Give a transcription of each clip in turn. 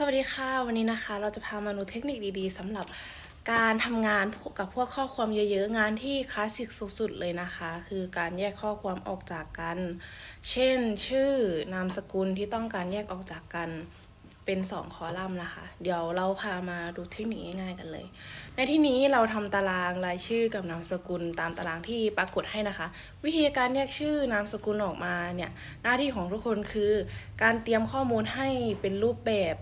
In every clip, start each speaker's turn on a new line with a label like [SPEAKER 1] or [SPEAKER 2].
[SPEAKER 1] สวัสดีค่ะวันนี้นะคะ เราจะพามาดูเทคนิคดีๆสำหรับการทำงานกับพวกข้อความเยอะๆ งานที่คลาสสิกสุดๆเลยนะคะ คือการแยกข้อความออกจากกัน เช่น ชื่อนามสกุลที่ต้องการแยกออกจากกัน เป็น 2 คอลัมน์นะคะ เดี๋ยวเราพามาดูเทคนิคง่ายๆกันเลย ในที่นี้เราทำตารางรายชื่อกับนามสกุลตามตารางที่ปรากฏให้นะคะ วิธีการแยกชื่อนามสกุลออกมาเนี่ยหน้าที่ของทุกคนคือการเตรียมข้อมูลให้เป็นรูปแบบ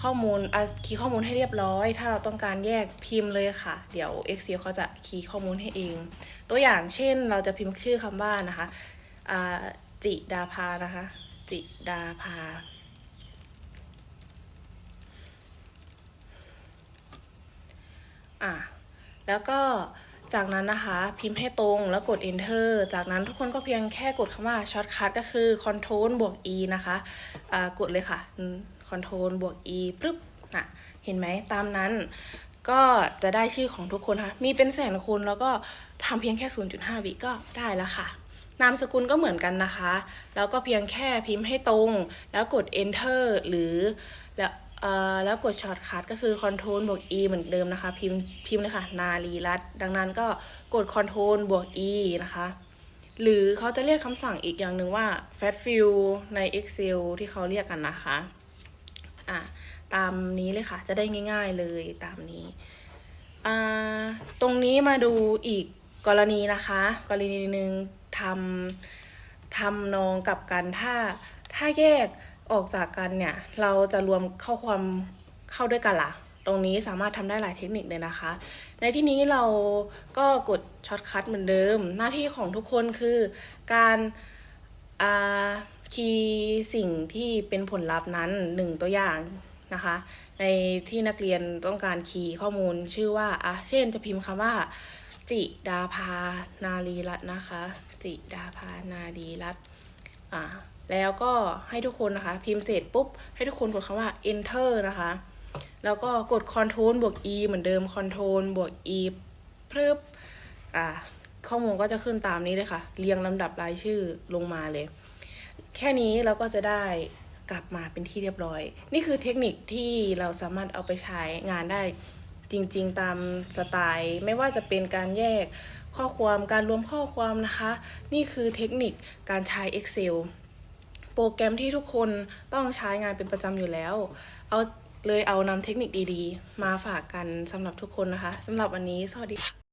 [SPEAKER 1] ข้อมูลคีย์ข้อมูลให้เรียบร้อย ถ้าเราต้องการแยกพิมพ์เลยค่ะ เดี๋ยว Excel เขาจะคีย์ข้อมูลให้เอง ตัวอย่างเช่นเราจะพิมพ์ชื่อคำว่านะคะจิดาภานะคะ จิดาภา อะแล้วก็จากนั้นนะคะพิมพ์ให้ตรงแล้วกด enter จากนั้นทุกคนก็เพียงแค่กดคำว่า shortcut ก็คือ control บวก e นะคะอ่ากดเลยค่ะ control บวก e ปึ๊บน่ะเห็นไหมตามนั้นก็จะได้ชื่อของทุกคนค่ะ มีเป็นแสนคนแล้วก็ทำเพียงแค่ 0.5 วิก็ได้แล้วค่ะ นามสกุลก็เหมือนกันนะคะ แล้วก็เพียงแค่พิมพ์ให้ตรง แล้วกด enter หรือแล้ว แล้วกด shortcut ก็คือ control บวก e เหมือนเดิมนะคะ พิมพ์พิมพ์เลยค่ะ นารีรัตดังนั้นก็กด control บวก e นะคะ หรือเขาจะเรียกคำสั่งอีกอย่างหนึ่งว่า fat fill ใน excel ที่เขาเรียกกันนะคะอะตามนี้เลยค่ะ จะได้ง่ายๆเลยตามนี้ ตรงนี้มาดูอีกกรณีนะคะ กรณีหนึ่งทำทำนองกับกันถ้าถ้าแยก ออกจากกันเนี่ย เราจะรวมข้อความเข้าด้วยกันล่ะ ตรงนี้สามารถทำได้หลายเทคนิคเลยนะคะ ในที่นี้เราก็กดช็อตคัทเหมือนเดิม หน้าที่ของทุกคนคือการคีย์สิ่งที่เป็นผลลัพธ์นั้นหนึ่งตัวอย่างนะคะ ในที่นักเรียนต้องการคีย์ข้อมูลชื่อว่าอะเช่นจะพิมพ์คำว่า จิดาภานารีรัตน์นะคะ จิดาภานารีรัตน์อ่า แล้วก็ให้ทุกคนนะคะ พิมพ์เสร็จปุ๊บ ให้ทุกคนกดคำว่า enter นะคะ แล้วก็กด control บวก e เหมือนเดิม control บวก e เพิ่มอ่าข้อมูลก็จะขึ้นตามนี้เลยค่ะ เรียงลำดับรายชื่อลงมาเลย แค่นี้เราก็จะได้กลับมาเป็นที่เรียบร้อย นี่คือเทคนิคที่เราสามารถเอาไปใช้งานได้จริงๆ ตามสไตล์ ไม่ว่าจะเป็นการแยกข้อความการรวมข้อความนะคะ นี่คือเทคนิคการใช้ Excel โปรแกรมที่ทุกคนต้องใช้งานเป็นประจำอยู่แล้ว เอาเลยเอานำเทคนิคดีๆ มาฝากกันสำหรับทุกคนนะคะสำหรับวันนี้สวัสดีค่ะ